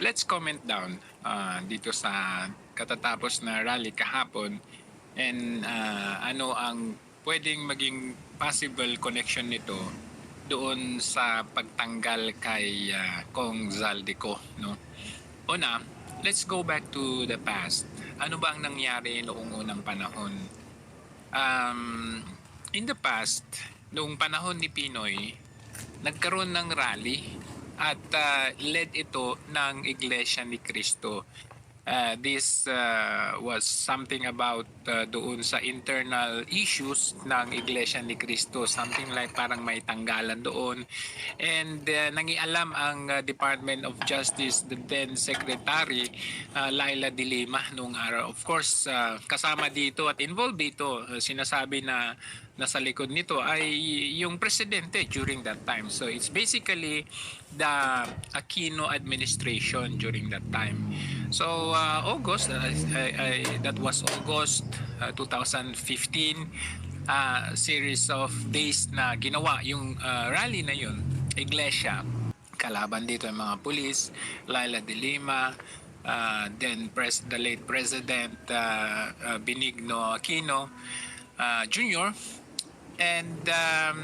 let's comment down uh, dito sa katatapos na rally kahapon and uh, ano ang pwedeng maging possible connection nito doon sa pagtanggal kay uh, Kong Zaldico no? Una let's go back to the past. Ano ba ang nangyari noong unang panahon? Um, in the past noong panahon ni Pinoy nagkaroon ng rally at uh, led ito ng Iglesia ni Cristo. Uh, this uh, was something about uh, doon sa internal issues ng Iglesia ni Cristo. Something like parang may tanggalan doon. And uh, nangialam ang uh, Department of Justice, the then Secretary, uh, Laila De Lima noong araw. Of course, uh, kasama dito at involved dito, uh, sinasabi na nasa likod nito ay yung presidente during that time. So it's basically the Aquino administration during that time. So uh, August, uh, I, I, that was August uh, 2015, uh, series of days na ginawa yung uh, rally na yun, Iglesia. Kalaban dito yung mga pulis, Laila de Lima, uh, then pres the late President uh, uh, Benigno Aquino uh, Jr. And um,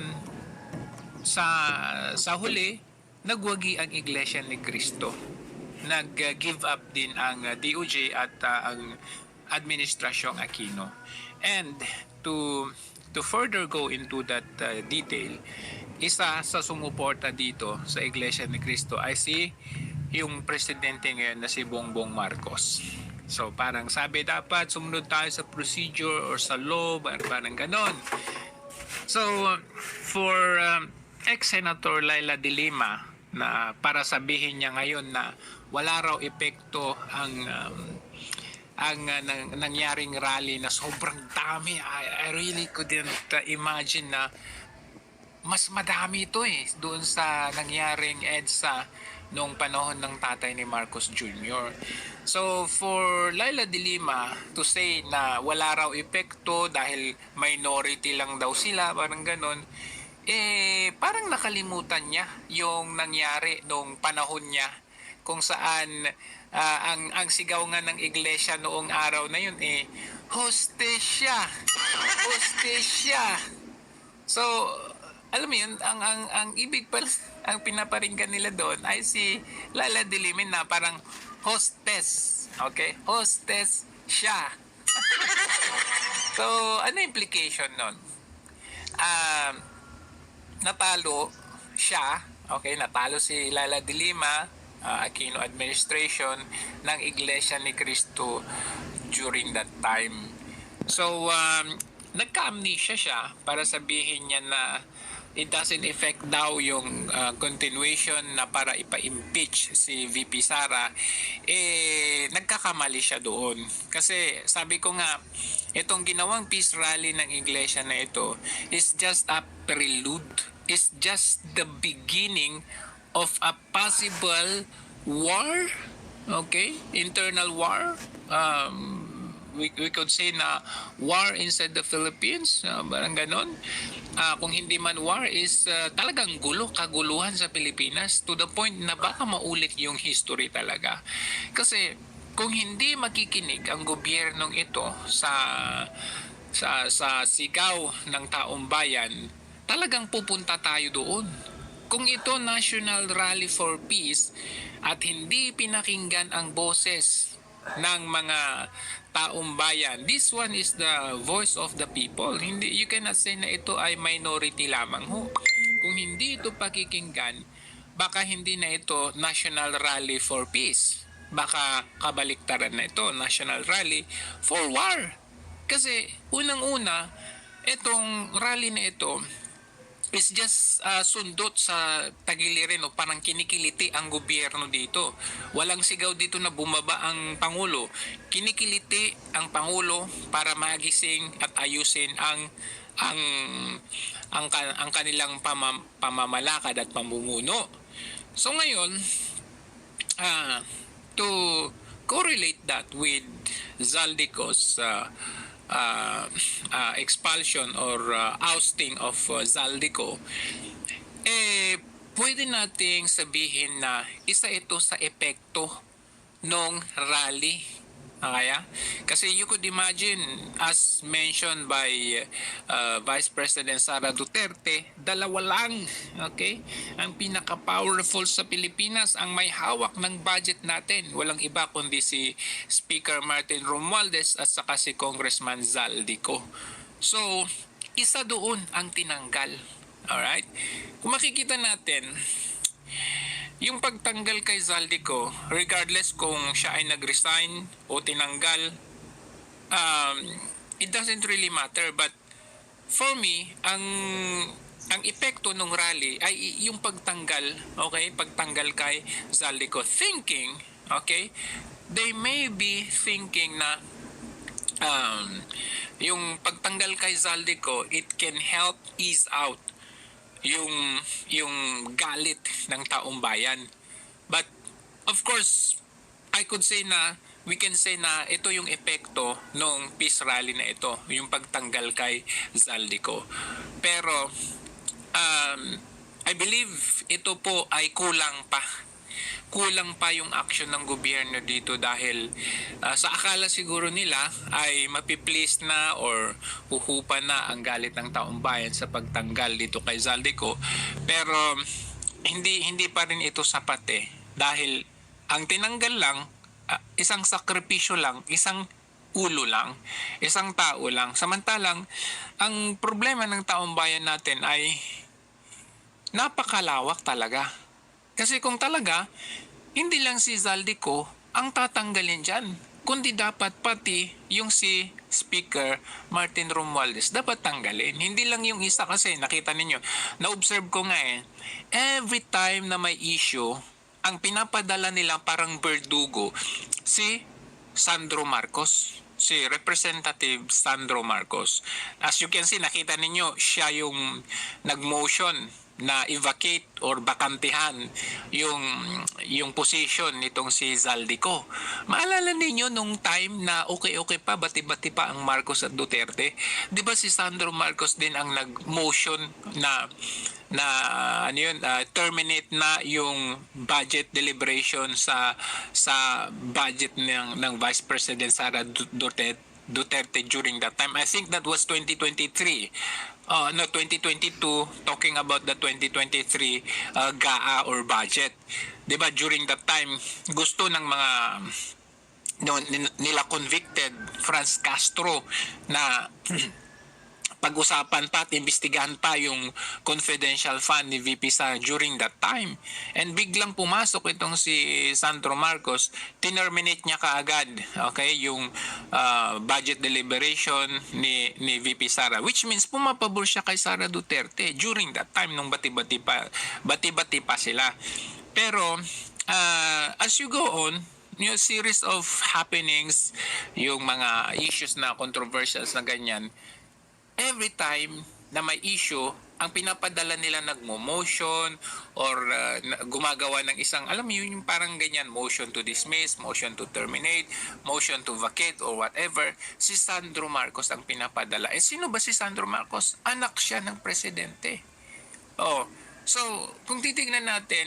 sa sa huli, nagwagi ang Iglesia ni Cristo. Nag-give up din ang uh, DOJ at uh, ang administrasyong Aquino. And to to further go into that uh, detail, isa sa sumuporta dito sa Iglesia ni Cristo ay si yung presidente ngayon na si Bongbong Marcos. So parang sabi dapat sumunod tayo sa procedure or sa law, parang ganon. So, for um, ex-senator Laila De Lima na para sabihin niya ngayon na wala raw epekto ang um, ang uh, nang, nangyaring rally na sobrang dami. I, I really couldn't uh, imagine na mas madami ito eh doon sa nangyaring EDSA noong panahon ng tatay ni Marcos Jr. So for Laila de Lima to say na wala raw epekto dahil minority lang daw sila, parang ganon, eh parang nakalimutan niya yung nangyari noong panahon niya kung saan uh, ang ang sigaw nga ng iglesia noong araw na yun eh hostesya hostesya so alam mo yun ang ang ang ibig pala ang pinaparinggan nila doon ay si Lala Dilimin na parang hostess. Okay? Hostess siya. so, ano implication nun? Um, natalo siya, okay, natalo si Lala de Lima, uh, Aquino administration ng Iglesia ni Cristo during that time. So, um, nagka-amnesia siya para sabihin niya na it doesn't affect daw yung uh, continuation na para ipa-impeach si VP Sara, eh, nagkakamali siya doon. Kasi sabi ko nga, itong ginawang peace rally ng iglesia na ito is just a prelude, is just the beginning of a possible war, okay, internal war, um, we, we could say na war inside the Philippines, uh, parang ganon. Uh, kung hindi man war is uh, talagang gulo, kaguluhan sa Pilipinas to the point na baka maulit yung history talaga. Kasi kung hindi makikinig ang gobyernong ito sa sa sa sigaw ng taong bayan, talagang pupunta tayo doon. Kung ito National Rally for Peace at hindi pinakinggan ang boses ng mga taong bayan. This one is the voice of the people. Hindi you cannot say na ito ay minority lamang ho. Kung hindi ito pakikinggan, baka hindi na ito National Rally for Peace. Baka kabaliktaran na ito, National Rally for War. Kasi unang-una, itong rally na ito, is just uh, sundot sa tagilirin o parang kinikiliti ang gobyerno dito. Walang sigaw dito na bumaba ang Pangulo. Kinikiliti ang Pangulo para magising at ayusin ang ang ang, ang kanilang pamam, pamamalakad at pamumuno. So ngayon, uh, to correlate that with Zaldico's uh, uh, uh, expulsion or uh, ousting of uh, Zaldico, eh, pwede nating sabihin na isa ito sa epekto ng rally. Kaya? Kasi you could imagine, as mentioned by uh, Vice President Sara Duterte, dalawa lang, okay? Ang pinaka-powerful sa Pilipinas, ang may hawak ng budget natin. Walang iba kundi si Speaker Martin Romualdez at saka si Congressman Zaldico. So, isa doon ang tinanggal. Alright? Kung makikita natin, yung pagtanggal kay Zaldico, regardless kung siya ay nag-resign o tinanggal, um, it doesn't really matter. But for me, ang ang epekto ng rally ay yung pagtanggal, okay, pagtanggal kay Zaldico. Thinking, okay, they may be thinking na um, yung pagtanggal kay Zaldico, it can help ease out yung yung galit ng taong bayan. But of course, I could say na we can say na ito yung epekto ng peace rally na ito, yung pagtanggal kay Zaldico. Pero um, I believe ito po ay kulang pa kulang pa yung action ng gobyerno dito dahil uh, sa akala siguro nila ay mapiplease na or huhupa na ang galit ng taong bayan sa pagtanggal dito kay Zaldico pero hindi hindi pa rin ito sapat eh dahil ang tinanggal lang uh, isang sakripisyo lang isang ulo lang, isang tao lang. Samantalang, ang problema ng taong bayan natin ay napakalawak talaga. Kasi kung talaga, hindi lang si Zaldico ang tatanggalin dyan, kundi dapat pati yung si Speaker Martin Romualdez dapat tanggalin. Hindi lang yung isa kasi nakita ninyo, na-observe ko nga eh, every time na may issue, ang pinapadala nila parang berdugo si Sandro Marcos si Representative Sandro Marcos. As you can see, nakita ninyo, siya yung nag-motion na evacuate or bakantihan yung yung position nitong si Zaldico. Maalala ninyo nung time na okay-okay pa bati-bati pa ang Marcos at Duterte. 'Di ba si Sandro Marcos din ang nag-motion na na ano yun, uh, terminate na yung budget deliberation sa sa budget ng ng Vice President Sara Duterte Duterte during that time. I think that was 2023 uh, no 2022 talking about the 2023 uh, GAA or budget. 'Di ba during that time gusto ng mga no, nila convicted Franz Castro na pag-usapan pa at imbestigahan pa yung confidential fund ni VP sa during that time. And biglang pumasok itong si Sandro Marcos, tinerminate niya kaagad okay, yung uh, budget deliberation ni, ni VP Sara. Which means pumapabor siya kay Sara Duterte during that time nung bati-bati pa, bati-bati pa sila. Pero uh, as you go on, yung series of happenings, yung mga issues na controversial na ganyan, every time na may issue, ang pinapadala nila nagmo-motion or uh, gumagawa ng isang, alam mo yun, yung parang ganyan, motion to dismiss, motion to terminate, motion to vacate or whatever, si Sandro Marcos ang pinapadala. Eh sino ba si Sandro Marcos? Anak siya ng presidente. Oh, so kung titignan natin,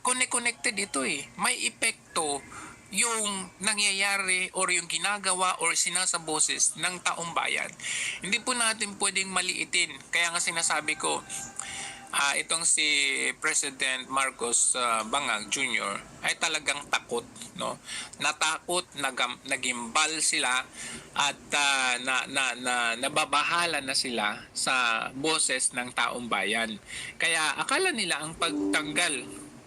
connected ito eh. May epekto yung nangyayari or yung ginagawa or sinasaboses ng taong bayan. Hindi po natin pwedeng maliitin. Kaya nga sinasabi ko, uh, itong si President Marcos uh, Bangag Jr. ay talagang takot, no? Natakot, nagam, nagimbal sila at uh, na, na, na, nababahala na sila sa boses ng taong bayan. Kaya akala nila ang pagtanggal,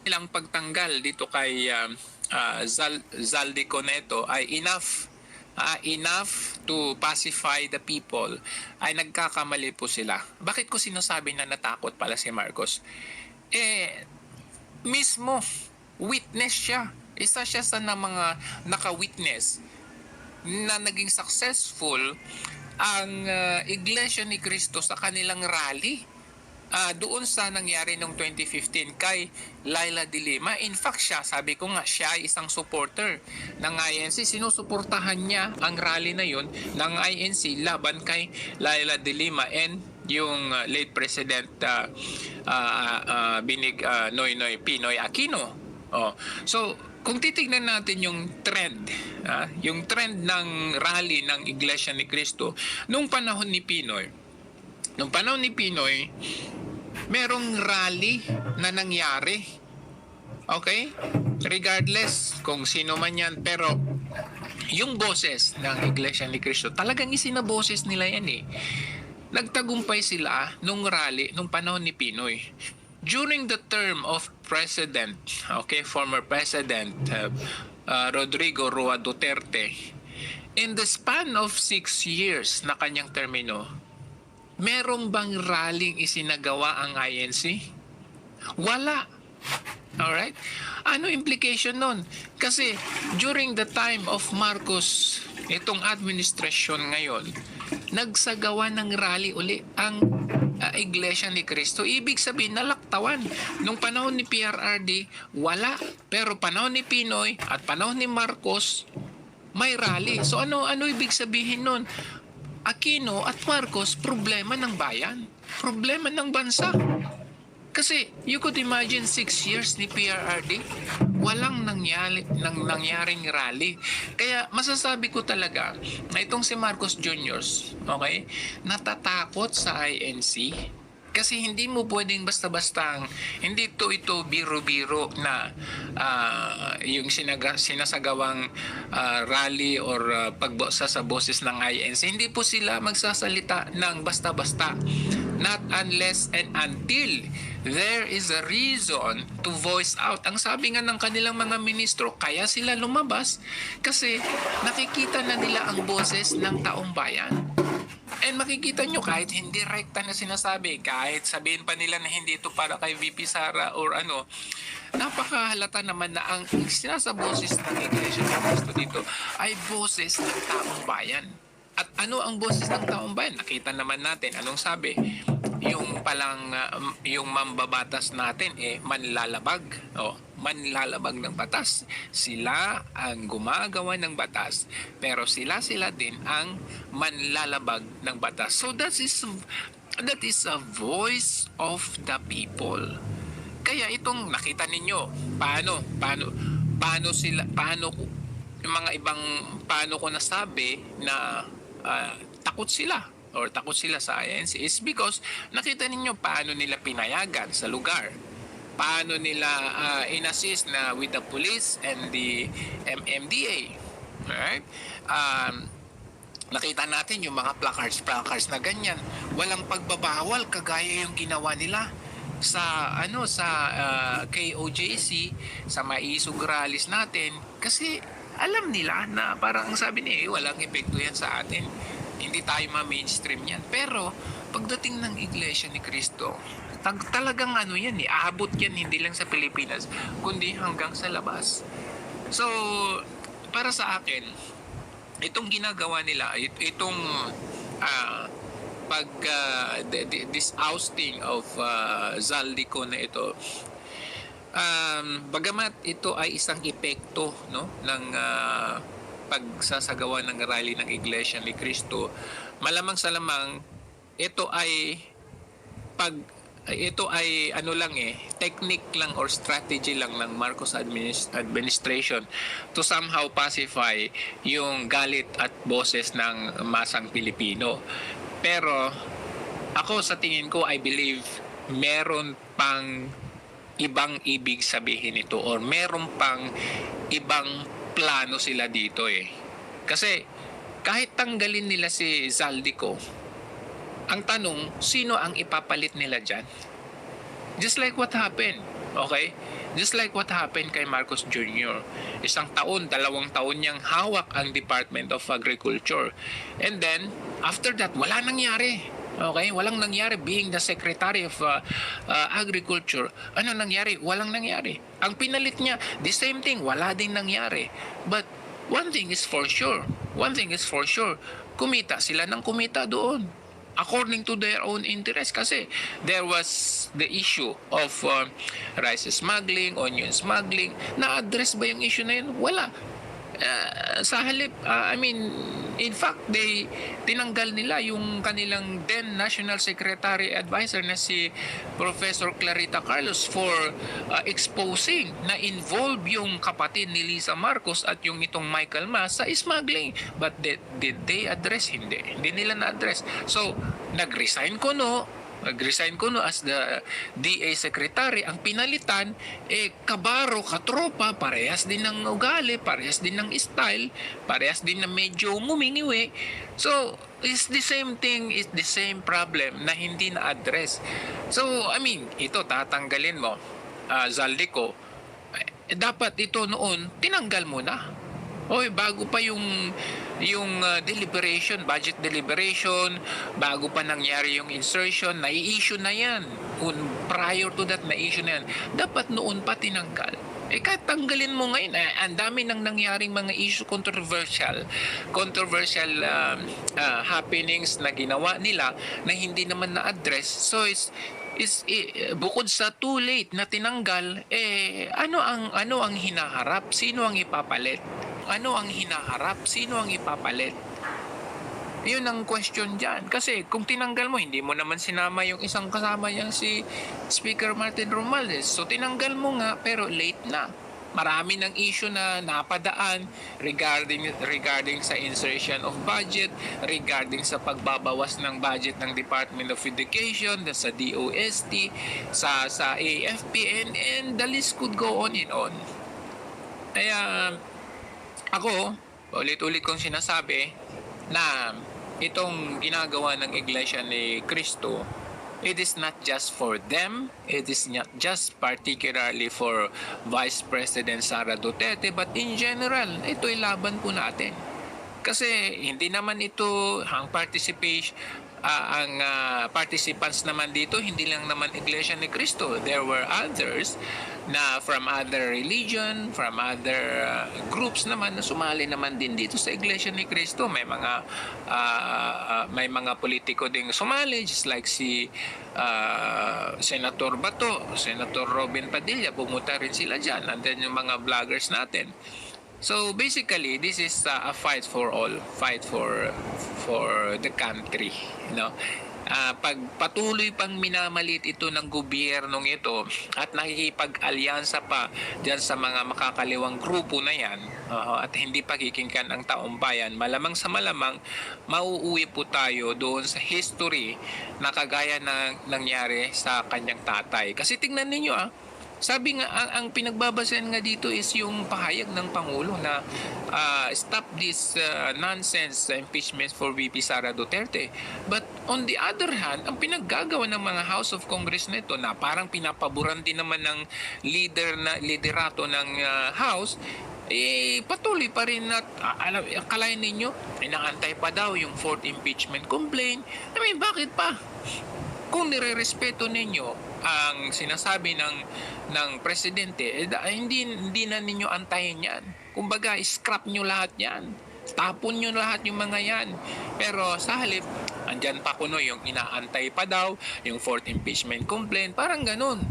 nilang pagtanggal dito kay uh, uh, Zal, Zaldico neto ay enough uh, enough to pacify the people ay nagkakamali po sila. Bakit ko sinasabi na natakot pala si Marcos? Eh, mismo, witness siya. Isa siya sa na mga naka-witness na naging successful ang uh, Iglesia ni Cristo sa kanilang rally uh, doon sa nangyari noong 2015 kay Laila de. In fact, siya, sabi ko nga, siya ay isang supporter ng INC. Sinusuportahan niya ang rally na yon ng INC laban kay Laila de Lima and yung uh, late President uh, uh, uh, Binig uh, Noynoy Pinoy Aquino. Oh. So, kung titignan natin yung trend, ah, yung trend ng rally ng Iglesia ni Cristo nung panahon ni Pinoy, nung panahon ni Pinoy, merong rally na nangyari. Okay? Regardless kung sino man yan, pero yung boses ng Iglesia ni Cristo, talagang isinaboses nila yan eh. Nagtagumpay sila nung rally, nung panahon ni Pinoy. During the term of President, okay, former President uh, uh, Rodrigo Roa Duterte, in the span of six years na kanyang termino, merong bang rallying isinagawa ang INC? Wala. Alright? Ano implication nun? Kasi during the time of Marcos, itong administrasyon ngayon, nagsagawa ng rally uli ang uh, Iglesia ni Cristo. Ibig sabihin, nalaktawan. Nung panahon ni PRRD, wala. Pero panahon ni Pinoy at panahon ni Marcos, may rally. So ano ano ibig sabihin nun? Aquino at Marcos, problema ng bayan. Problema ng bansa. Kasi you could imagine six years ni PRRD, walang nangyari, nang, nangyaring rally. Kaya masasabi ko talaga na itong si Marcos Jr., okay, natatakot sa INC kasi hindi mo pwedeng basta-bastang hindi to ito biro-biro na ah, yung sinaga, sinasagawang ah, rally or uh, pagbosa sa boses ng INC hindi po sila magsasalita ng basta-basta. Not unless and until there is a reason to voice out. Ang sabi nga ng kanilang mga ministro kaya sila lumabas kasi nakikita na nila ang boses ng taong bayan And makikita nyo kahit hindi rekta na sinasabi, kahit sabihin pa nila na hindi ito para kay VP Sara or ano, napakahalata naman na ang sinasaboses ng Iglesia ng Cristo dito ay boses ng taong bayan. At ano ang boses ng taong bayan? Nakita naman natin, anong sabi? Yung palang, uh, yung mambabatas natin, eh, manlalabag. O, manlalabag ng batas. Sila ang gumagawa ng batas, pero sila-sila din ang manlalabag ng batas. So that is that is a voice of the people. Kaya itong nakita ninyo, paano paano paano sila paano yung mga ibang paano ko nasabi na ah, takot sila or takot sila sa INC is because nakita ninyo paano nila pinayagan sa lugar paano nila uh, inassist na with the police and the MMDA. Alright? Um, nakita natin yung mga placards, placards na ganyan. Walang pagbabawal kagaya yung ginawa nila sa ano sa uh, KOJC sa maisog rallies natin kasi alam nila na parang ang sabi niya eh, walang epekto yan sa atin hindi tayo ma-mainstream yan pero pagdating ng Iglesia ni Cristo tag talagang ano yan eh, aabot yan hindi lang sa Pilipinas, kundi hanggang sa labas. So, para sa akin, itong ginagawa nila, it- itong ah, pag th- this ousting of uh, Zaldico na ito, um, bagamat ito ay isang epekto no ng ah, pagsasagawa ng rally ng Iglesia ni Cristo, malamang sa lamang ito ay pag ito ay ano lang eh, technique lang or strategy lang ng Marcos adminis- administration to somehow pacify yung galit at boses ng masang Pilipino. Pero ako sa tingin ko, I believe meron pang ibang ibig sabihin ito or meron pang ibang plano sila dito eh. Kasi kahit tanggalin nila si Zaldico, ang tanong, sino ang ipapalit nila dyan? Just like what happened, okay? Just like what happened kay Marcos Jr. Isang taon, dalawang taon niyang hawak ang Department of Agriculture. And then, after that, wala nangyari. Okay? Walang nangyari being the Secretary of uh, uh, Agriculture. Ano nangyari? Walang nangyari. Ang pinalit niya, the same thing, wala din nangyari. But one thing is for sure. One thing is for sure. Kumita sila ng kumita doon according to their own interest kasi there was the issue of uh, rice smuggling, onion smuggling. Na-address ba yung issue na yun? Wala. Uh, sa halip, uh, I mean, In fact, they tinanggal nila yung kanilang then National Secretary Advisor na si Professor Clarita Carlos for uh, exposing na involved yung kapatid ni Lisa Marcos at yung itong Michael Mas sa smuggling. But did, did they address? Hindi. Hindi nila na-address. So, nag-resign ko no, nag-resign ko no as the DA Secretary. Ang pinalitan, eh, kabaro, katropa, parehas din ng ugali, parehas din ng style, parehas din na medyo ngumingiwi. So, it's the same thing, it's the same problem na hindi na-address. So, I mean, ito tatanggalin mo, uh, Zaldico, eh, dapat ito noon, tinanggal mo na. Oy, bago pa yung yung uh, deliberation, budget deliberation, bago pa nangyari yung insertion, nai-issue na yan. Un, prior to that, na-issue na yan. Dapat noon pa tinanggal. Eh kahit tanggalin mo ngayon, eh, ang dami nang nangyaring mga issue controversial, controversial um, uh, happenings na ginawa nila na hindi naman na-address. So it's is eh, bukod sa too late na tinanggal eh ano ang ano ang hinaharap sino ang ipapalit ano ang hinaharap sino ang ipapalit yun ang question dyan. Kasi kung tinanggal mo, hindi mo naman sinama yung isang kasama niyang si Speaker Martin Romualdez. So tinanggal mo nga, pero late na. Marami ng issue na napadaan regarding regarding sa insertion of budget, regarding sa pagbabawas ng budget ng Department of Education, sa DOST, sa sa AFP and, and the list could go on and on. Kaya ako, ulit-ulit kong sinasabi na itong ginagawa ng Iglesia ni Cristo, it is not just for them, it is not just particularly for Vice President Sara Duterte, but in general, ito'y laban po natin. Kasi hindi naman ito ang participation ah, ang ah, participants naman dito hindi lang naman Iglesia ni Cristo. There were others na from other religion, from other ah, groups naman na sumali naman din dito sa Iglesia ni Cristo. May mga ah, ah, may mga politiko ding sumali just like si ah, Senator Bato, Senator Robin Padilla, pumunta rin sila diyan. And then yung mga vloggers natin. So basically, this is uh, a fight for all, fight for for the country, no? Ah, pag patuloy pang minamalit ito ng gobyernong ito at nakikipag-alyansa pa diyan sa mga makakaliwang grupo na yan oo, at hindi pakikinggan ang taong bayan, malamang sa malamang mauuwi po tayo doon sa history na kagaya ng nangyari sa kanyang tatay. Kasi tingnan ninyo ah, sabi nga, ang, ang pinagbabasehan nga dito is yung pahayag ng Pangulo na ah, stop this ah, nonsense impeachment for VP Sara Duterte. But on the other hand, ang pinaggagawa ng mga House of Congress nito na parang pinapaboran din naman ng leader na liderato ng ah, House eh patuloy pa rin at alam akalain ninyo inaantay pa daw yung fourth impeachment complaint. I mean, bakit pa? kung nirerespeto ninyo ang sinasabi ng ng presidente, eh, hindi hindi na ninyo antayin 'yan. Kumbaga, scrap nyo lahat 'yan. Tapon nyo lahat yung mga yan. Pero sa halip, andyan pa kuno yung inaantay pa daw, yung fourth impeachment complaint, parang ganun.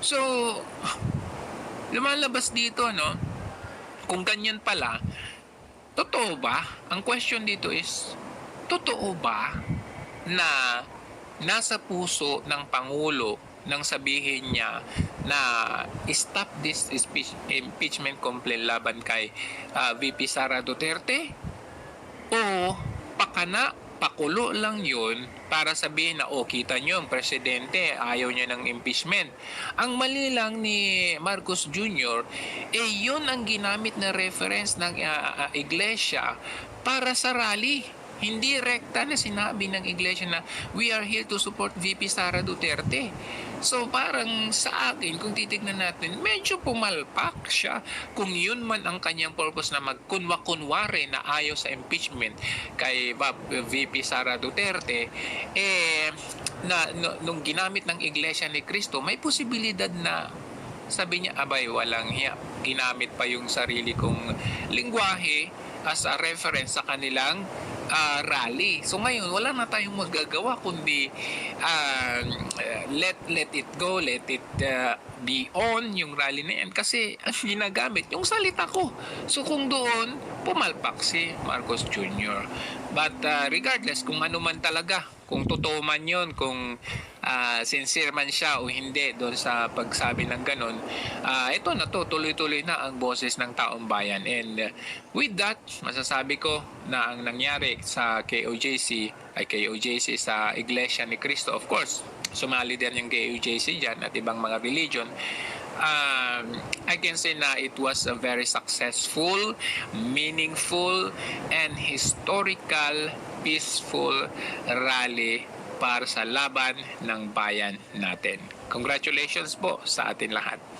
So, lumalabas dito, no? Kung ganyan pala, totoo ba? Ang question dito is, totoo ba na nasa puso ng Pangulo nang sabihin niya na stop this impeach- impeachment complaint laban kay ah, VP Sara Duterte? O pakana, pakulo lang yun para sabihin na, oh, kita nyo, ang presidente, ayaw niya ng impeachment. Ang mali lang ni Marcos Jr., eh yun ang ginamit na reference ng ah, ah, iglesia para sa rally. Hindi rekta na sinabi ng iglesia na we are here to support VP Sara Duterte. So parang sa akin, kung titignan natin, medyo pumalpak siya kung yun man ang kanyang purpose na magkunwa-kunwari na ayaw sa impeachment kay Bob- VP Sara Duterte, eh, na, nung ginamit ng iglesia ni Cristo, may posibilidad na sabi niya, abay, walang hiya. Ginamit pa yung sarili kong lingwahe as a reference sa kanilang ah, rally. So ngayon, wala na tayong magagawa kundi uh, let let it go, let it uh, be on yung rally na yan kasi ang ginagamit yung salita ko. So kung doon, pumalpak si Marcos Jr. But uh, regardless kung ano man talaga, kung totoo man yun, kung ah, sincere man siya o hindi doon sa pagsabi ng ganon, ah, ito na to, tuloy-tuloy na ang boses ng taong bayan. And uh, with that, masasabi ko na ang nangyari sa KOJC ay KOJC sa Iglesia ni Cristo, of course, sumali din yung KOJC dyan at ibang mga religion, um, I can say na it was a very successful, meaningful, and historical, peaceful rally para sa laban ng bayan natin. Congratulations po sa atin lahat.